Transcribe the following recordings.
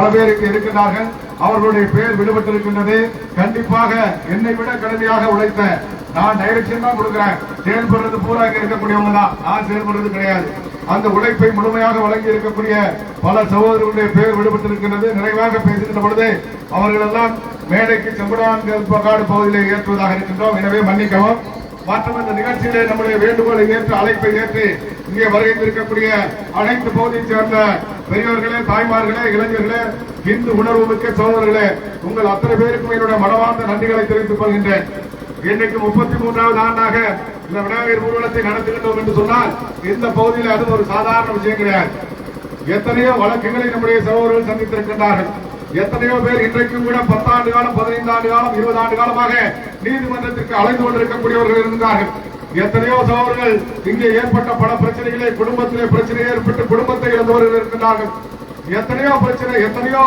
பல பேருக்கு இருக்கின்றார்கள். அவர்களுடைய பெயர் விடுபட்டிருக்கின்றது. கண்டிப்பாக என்னை விட கடுமையாக உழைத்த நான் டைரக்ஷன் தான் கொடுக்கிறேன். செயல்படுறது பூரா இருக்கக்கூடியவங்க தான். நான் செயல்படுறது கிடையாது. அந்த உழைப்பை முழுமையாக வழங்கி இருக்கக்கூடிய பல சகோதரர்களுடைய பெயர் விடுபட்டிருக்கின்றது. நிறைவாக பேசுகின்ற பொழுது அவர்கள் எல்லாம் மேடைக்கு செம்படான் காடு பகுதியில் ஏற்றுவதாக இருக்கின்றோம். எனவே மன்னிக்கவும். மற்றும் இந்த நிகழ்ச்சியிலே நம்முடைய வேண்டுகோளை ஏற்று அழைப்பை ஏற்று இங்கே வருகை இருக்கக்கூடிய அனைத்து பகுதியைச் சேர்ந்த பெரியவர்களே தாய்மார்களே இளைஞர்களே இந்து உணர்வு மிக்க சோதரர்களே உங்கள் அத்தனை பேருக்கும் என்னுடைய மனவார்ந்த நன்றிகளை தெரிவித்துக் கொள்கின்றேன். இன்னைக்கு முப்பத்தி மூன்றாவது ஆண்டாக இந்த விநாயகர் ஊர்வலத்தை நடத்துகின்றோம் என்று சொன்னால் இந்த பகுதியில் அது ஒரு சாதாரண விஷயம் கிடையாது. எத்தனையோ வழக்குகளை நம்முடைய சகோதரர்கள் சந்தித்திருக்கின்றார்கள். எத்தனையோ பேர் இன்றைக்கும் கூட பத்தாண்டு காலம் பதினைந்து ஆண்டு காலம் இருபது ஆண்டு காலமாக நீதிமன்றத்திற்கு அலைந்து கொண்டிருக்கக்கூடியவர்கள் இருந்தார்கள். எத்தனையோ சகோதரர்கள் இங்கே ஏற்பட்ட பல பிரச்சனைகளை குடும்பத்திலே பிரச்சனை ஏற்பட்டு குடும்பத்தை இழந்தவர்கள் இருக்கின்றார்கள். எத்தனையோ பிரச்சனை எத்தனையோ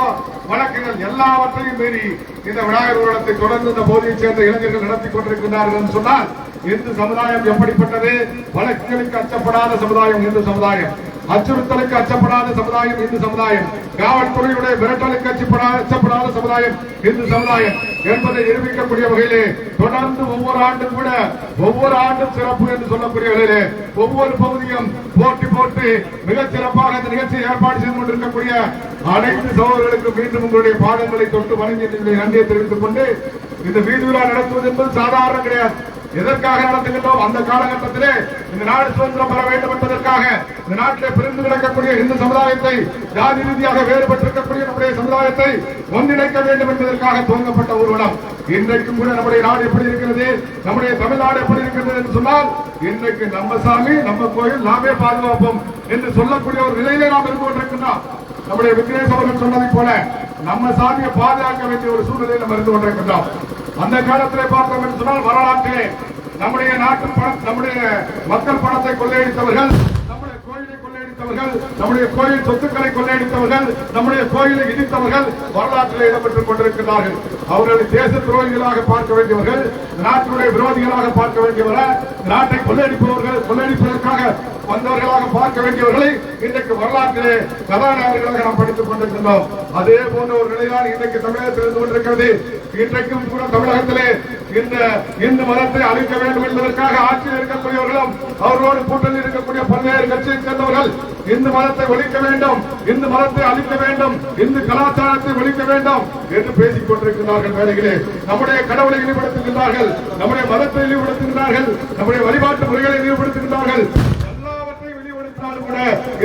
வழக்குகள் எல்லாவற்றையும் மீறி இந்த விநாயகர் உலகத்தை தொடர்ந்து இந்த பகுதியைச் சேர்ந்த இளைஞர்கள் நடத்தி கொண்டிருக்கிறார்கள் என்று சொன்னால் இந்து சமுதாயம் எப்படிப்பட்டது? வழக்குகளுக்கு அச்சப்படாத சமுதாயம் இந்து சமுதாயம். அச்சுறுத்தலுக்கு அச்சப்படாத சமுதாயம் இந்து சமுதாயம். காவல்துறையுடைய மிரட்டலுக்கு அச்சப்படாத அச்சப்படாத சமுதாயம் இந்து சமுதாயம் என்பதை நிரூபிக்கக்கூடிய வகையிலே தொடர்ந்து ஒவ்வொரு ஆண்டும் கூட ஒவ்வொரு ஆண்டும் சிறப்பு என்று சொல்லக்கூடிய வகையிலே ஒவ்வொரு பகுதியும் போட்டி போட்டு மிகச் சிறப்பாக இந்த நிகழ்ச்சியை ஏற்பாடு செய்து கொண்டிருக்கக்கூடிய அனைத்து சகோதரர்களுக்கும் மீண்டும் உங்களுடைய பாதங்களை தொட்டு வணங்கி நன்றியை தெரிவித்துக் கொண்டு இந்த வீதி விழா நடத்துவது என்பது சாதாரண கிடையாது. எதற்காக நடத்துகின்றோம்? அந்த காலகட்டத்திலே இந்த நாடு சுதந்திரம் பெற வேண்டும் என்பதற்காக இந்த நாட்டிலே பிரிந்து கிடக்கக்கூடிய இந்து சமுதாயத்தை ஜாதி ரீதியாக வேறுபட்டிருக்கக்கூடிய நம்முடைய சமுதாயத்தை ஒன்றிணைக்க வேண்டும் என்பதற்காக துவங்கப்பட்ட ஊர்வலம். இன்றைக்கும் கூட நம்முடைய நாடு எப்படி இருக்கிறது? நம்முடைய தமிழ்நாடு எப்படி இருக்கிறது என்று சொன்னால் இன்றைக்கு நம்ம சாமி நம்ம கோயில் நாமே பாதுகாப்போம் என்று சொல்லக்கூடிய ஒரு நிலையிலே நாம் இருந்து கொண்டிருக்கின்றோம். நம்முடைய விக்னேஷ் அவர்கள் சொன்னதைப் போல நம்ம சாமியை பாதுகாக்க வேண்டிய ஒரு சூழ்நிலையில் நம்ம இருந்து கொண்டிருக்கின்றோம். அந்த காலத்திலே பார்த்தோம் என்று சொன்னால் வரலாற்றிலே நம்முடைய நாட்டு பணம் நம்முடைய மக்கள் பணத்தை கொள்ளையடித்தவர்கள் நம்முடைய கோயிலை கொள்ளையடித்தவர்கள் நம்முடைய கோயில் சொத்துக்களை கொள்ளையடித்தவர்கள் நம்முடைய கோயிலை இடித்தவர்கள் வரலாற்றிலே இடம்பெற்றுக் கொண்டிருக்கிறார்கள் அவர்களை தேச துரோகிகளாக பார்க்க வேண்டியவர்கள் நாட்டினுடைய விரோதிகளாக பார்க்க வேண்டியவர்கள் நாட்டை கொள்ளையடிப்பவர்கள் கொள்ளையடிப்பதற்காக வந்தவர்களாக பார்க்க வேண்டியவர்களை இன்றைக்கு வரலாற்றிலே கதாநாயகர்களாக நாம் படித்துக் கொண்டிருக்கின்றோம். அதே போன்ற ஒரு நிலைதான் இன்றைக்கு தமிழகத்தில் இருந்து கொண்டிருக்கிறது இன்றைக்கும் கூட தமிழகத்திலே இந்த இந்து மதத்தை அழிக்க வேண்டும் என்பதற்காக ஆட்சியில் இருக்கக்கூடியவர்களும் அவர்களோடு கூட்டணி இருக்கக்கூடிய பல்வேறு கட்சியை சேர்ந்தவர்கள் இந்து மதத்தை ஒழிக்க வேண்டும் இந்து மதத்தை அழிக்க வேண்டும் இந்து கலாச்சாரத்தை ஒழிக்க வேண்டும் என்று பேசிக் கொண்டிருக்கிறார்கள் வேலைகளே நம்முடைய கடவுளை இழிவுபடுத்துகின்றார்கள் நம்முடைய மதத்தை இழிவுபடுத்துகின்றார்கள் நம்முடைய வழிபாட்டு முறைகளை இழிவுபடுத்துகின்றார்கள்.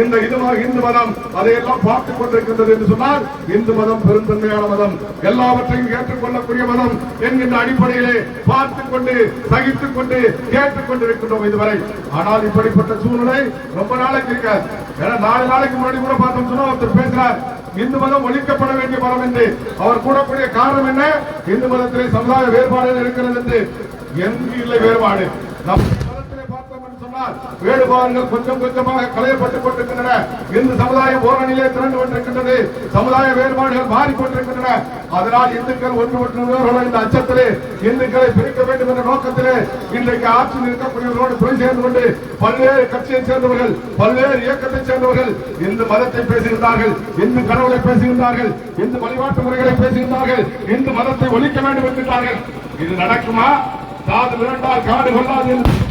இந்த இதுவா இந்து மதம் அதையெல்லாம் பார்த்துக் கொண்டிருக்கின்றது என்று சொன்னால் இந்து மதம் பெருந்தன்மையான மதம். எல்லாவற்றையும் ஏற்றுக்கொள்ளக்கூடிய மதம் என்கின்ற அடிப்படையிலே பார்த்துக் கொண்டு சகித்துக் கொண்டு கேட்டுக் கொண்டிருக்கின்றோம் இதுவரை. ஆனால் இப்படிப்பட்ட சூழ்நிலை ரொம்ப நாளைக்கு இருக்காது. ஏன்னா நாலு நாளைக்கு முன்னாடி கூட பார்த்தோம் சொன்னா ஒருத்தர் பேசுறார் இந்து மதம் ஒழிக்கப்பட வேண்டிய மதம் என்று. அவர் கூடக்கூடிய காரணம் என்ன? இந்து மதத்திலே சமுதாய வேறுபாடு இருக்கிறது என்று. எங்கு இல்லை வேறுபாடு நம் மதத்திலே பார்த்தோம் என்று சொன்னால் வேறுபாடுகள் கொஞ்சம் கொஞ்சமாக களையப்பட்டுக் கொண்டிருக்கின்றன. இந்து சமுதாயம் ஓரணியிலே திரண்டு கொண்டிருக்கின்றது சமுதாய வேறுபாடுகள் மாறிக்கொண்டிருக்கின்றன அதனால் இந்துக்கள் ஒன்று ஒன்று இந்த அச்சத்திலே இந்துக்களை பிரிக்க வேண்டும் என்ற நோக்கத்திலே இன்றைக்கு ஆட்சியில் இருக்கக்கூடியவர்களோடு துணை சேர்ந்து கொண்டு பல்வேறு கட்சியைச் சேர்ந்தவர்கள் பல்வேறு இயக்கத்தைச் சேர்ந்தவர்கள் இந்து மதத்தை பேசுகின்றார்கள் இந்து கடவுளை பேசுகின்றார்கள் இந்து வழிபாட்டு முறைகளை பேசுகின்றார்கள் இந்து மதத்தை ஒழிக்க வேண்டும் என்கின்றார்கள். இது நடக்குமா? காது விரண்டால் காடு கொள்ளாது என்று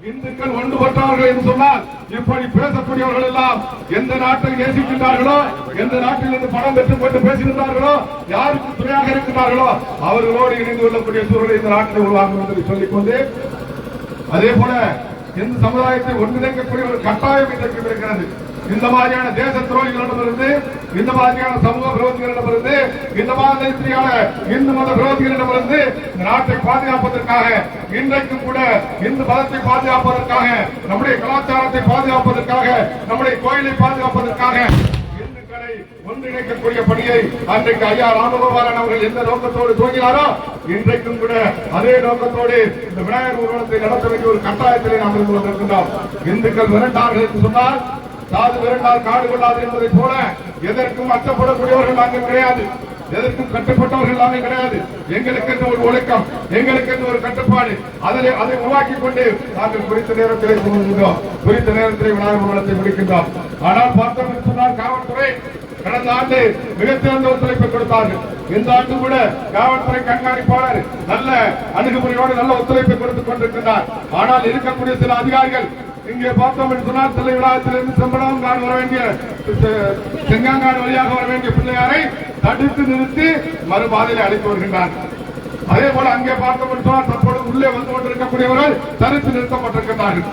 இந்துக்கள் ஒன்றுபட்டார்கள் என்று சொன்னால் இப்படி பேசக்கூடியவர்கள் எல்லாம் எந்த நாட்டை நேசிக்கின்றார்களோ எந்த நாட்டில் இருந்து பணம் பெற்றுக் கொண்டு பேசுகின்றார்களோ யாருக்கு துணையாக இருக்கிறார்களோ அவர்களோடு இணைந்து கொள்ளக்கூடிய சூழலை இந்த நாட்டில் உருவாகும் என்று சொல்லிக்கொண்டு அதே போல இந்த சமுதாயத்தை ஒன்றிணைக்கக்கூடிய ஒரு கட்டாயம் இன்றைக்கு இருக்கிறது இந்த மாதிரியான தேச துரோகிகளிடமிருந்து இந்த மாதிரியான சமூக விரோதிகளிடமிருந்து இந்த மாதிரியான இந்து மத விரோதிகளிடமிருந்து இந்த நாட்டை பாதுகாப்பதற்காக இன்றைக்கும் கூட இந்து மதத்தை பாதுகாப்பதற்காக நம்முடைய கலாச்சாரத்தை பாதுகாப்பதற்காக நம்முடைய கோயிலை பாதுகாப்பதற்காக இந்துக்களை ஒன்றிணைக்கக்கூடிய பணியை அன்றைக்கு ஐயா ராமகோபாலன் அவர்கள் எந்த நோக்கத்தோடு துவங்கினாரோ இன்றைக்கும் கூட அதே நோக்கத்தோடு இந்த விநாயகர் ஊர்வலத்தை நடத்த வேண்டிய ஒரு கட்டாயத்திலே நாம் இருந்து கொண்டிருக்கின்றோம். இந்துக்கள் விரண்டார்கள் என்று சொன்னால் சாது விரண்டால் காடு கொள்ளாது என்பதைப் போல எதற்கும் அச்சப்படக்கூடியவர்கள் நாங்கள் கிடையாது. எதற்கும் கட்டுப்பட்டவர்கள் நாங்கள் கிடையாது. எங்களுக்கு என்று ஒரு ஒழுக்கம் எங்களுக்கு என்று ஒரு கட்டுப்பாடு. அதில் அதை உருவாக்கி கொண்டு நாங்கள் குறித்த நேரத்திலே துவங்குகின்றோம் குறித்த நேரத்திலே விநாயகர் மண்டலத்தை முடிக்கின்றோம். ஆனால் பார்த்தோம் என்று சொன்னால் காவல்துறை கடந்த ஆண்டு மிகச்சிறந்த ஒத்துழைப்பை கொடுத்தார்கள். இந்த ஆண்டு கூட காவல்துறை கண்காணிப்பாளர் நல்ல அணுகுமுறையோடு நல்ல ஒத்துழைப்பை கொடுத்துக் கொண்டிருக்கிறார் ஆனால் இருக்கக்கூடிய சில அதிகாரிகள் இங்கே பார்த்தோம் என்று சொன்னால் தில்லை விழாத்திலிருந்து செம்படாங்காடு வர வேண்டிய செங்காங்காடு வழியாக வர வேண்டிய பிள்ளையாரை தடுத்து நிறுத்தி மறுபாதையில் அழைத்து வருகின்றார். அதே போல அங்கே பார்த்தோம் தற்போது உள்ளே வந்து கொண்டிருக்கக்கூடியவர்கள் தடுத்து நிறுத்தப்பட்டிருக்கிறார்கள்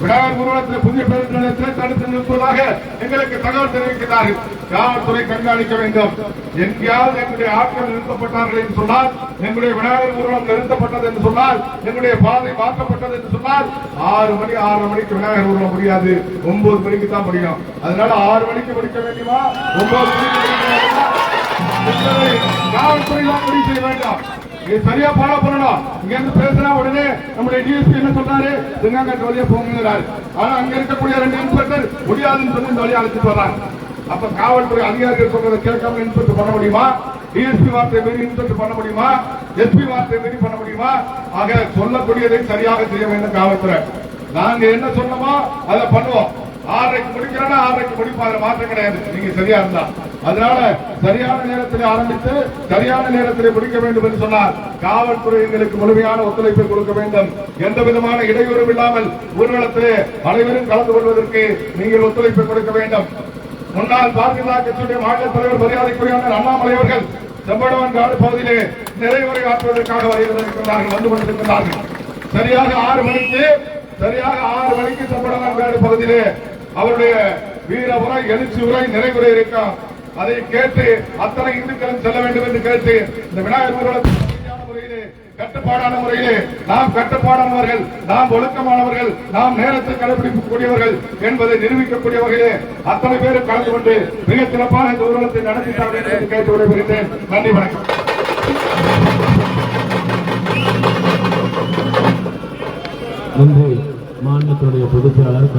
விநாயகர் நிறுவனத்தில் புதிய பேருந்து நிலையத்தில் தடுத்து நிறுத்துவதாக எங்களுக்கு தகவல் தெரிவிக்கிறார்கள். காவல்துறை கண்காணிக்க வேண்டும்? எங்கேயாவது எங்களுடைய ஆட்கள் நிறுத்தப்பட்டார்கள் என்று சொன்னால் எங்களுடைய விநாயகர் ஊர்வலம் நிறுத்தப்பட்டது என்று சொன்னால் எங்களுடைய பாதை மாற்றப்பட்டது என்று சொன்னால் ஆறு மணி ஆறு மணிக்கு விநாயகர் ஊர்வலம் முடியாது. ஒன்பது மணிக்கு தான் முடியும். அதனால ஆறு மணிக்கு முடிக்க வேண்டுமா? ஒன்பது மணிக்கு முடிக்க வேண்டுமா? என்பதை காவல்துறை தான் முடிவு செய்ய வேண்டாம். இது சரியா ஃபாலோ பண்ணணும். இங்க இருந்து பேசினா உடனே நம்முடைய டிஎஸ்பி என்ன சொல்றாரு? சிங்காங்கட் வழியா போங்கிறாரு ஆனா அங்க இருக்கக்கூடிய ரெண்டு இன்ஸ்பெக்டர் முடியாதுன்னு சொல்லி இந்த வழியா அழைச்சிட்டு வர்றாங்க. அப்ப காவல்துறை அதிகாரிகள் சொல்றதை கேட்காம இன்ஸ்பெக்டர் பண்ண முடியுமா? டிஎஸ்பி வார்த்தை மீறி இன்ஸ்பெக்டர் பண்ண முடியுமா? எஸ்பி வார்த்தை மீறி பண்ண முடியுமா? ஆக சொல்லக்கூடியதை சரியாக செய்ய வேண்டும் காவல்துறை. நாங்க என்ன சொன்னோமோ அதை பண்ணுவோம். ஆறரைக்கு முடிக்கிறோன்னா ஆறரைக்கு முடிப்போம். அதுல மாற்றம் கிடையாது. நீங்க சரியா இருந்தா. அதனால சரியான நேரத்தில் ஆரம்பித்து சரியான நேரத்தில் முடிக்க வேண்டும் என்று சொன்னால் காவல்துறை எங்களுக்கு முழுமையான ஒத்துழைப்பை கொடுக்க வேண்டும். எந்த விதமான இடையூறும் இல்லாமல் ஊர்வலத்திலே அனைவரும் கலந்து கொள்வதற்கு நீங்கள் ஒத்துழைப்பை கொடுக்க வேண்டும். முன்னாள் பாரதிய ஜனதா கட்சியுடைய மாநில தலைவர் மரியாதைக்குரியான அண்ணாமலை அவர்கள் செம்படவன் காடு பகுதியிலே நிறைவுரை ஆற்றுவதற்காக வருகிறார்கள் வந்து கொண்டிருக்கிறார்கள் சரியாக ஆறு மணிக்கு சரியாக ஆறு மணிக்கு செம்படவன் காடு பகுதியிலே அவருடைய வீர உரை எழுச்சி உரை நிறைவுரை இருக்கும் அதை கேட்டு அத்தனை இந்துக்களும் செல்ல வேண்டும் என்று கேட்டு இந்த விநாயகர் ஊர்வலத்தில் முறையிலே கட்டுப்பாடான முறையிலே நாம் கட்டுப்பாடானவர்கள் நாம் ஒழுக்கமானவர்கள் நாம் நேரத்தை கடைபிடிக்கக்கூடியவர்கள் என்பதை நிரூபிக்கக்கூடிய வகையிலே அத்தனை பேரும் கலந்து கொண்டு மிக சிறப்பான இந்த ஊர்வலத்தை நடத்திட்டார்கள் என்று கேட்டு விடைபெறுகிறேன் நன்றி வணக்கம். இன்று மாநிலத்தினுடைய பொதுச் செயலாளர்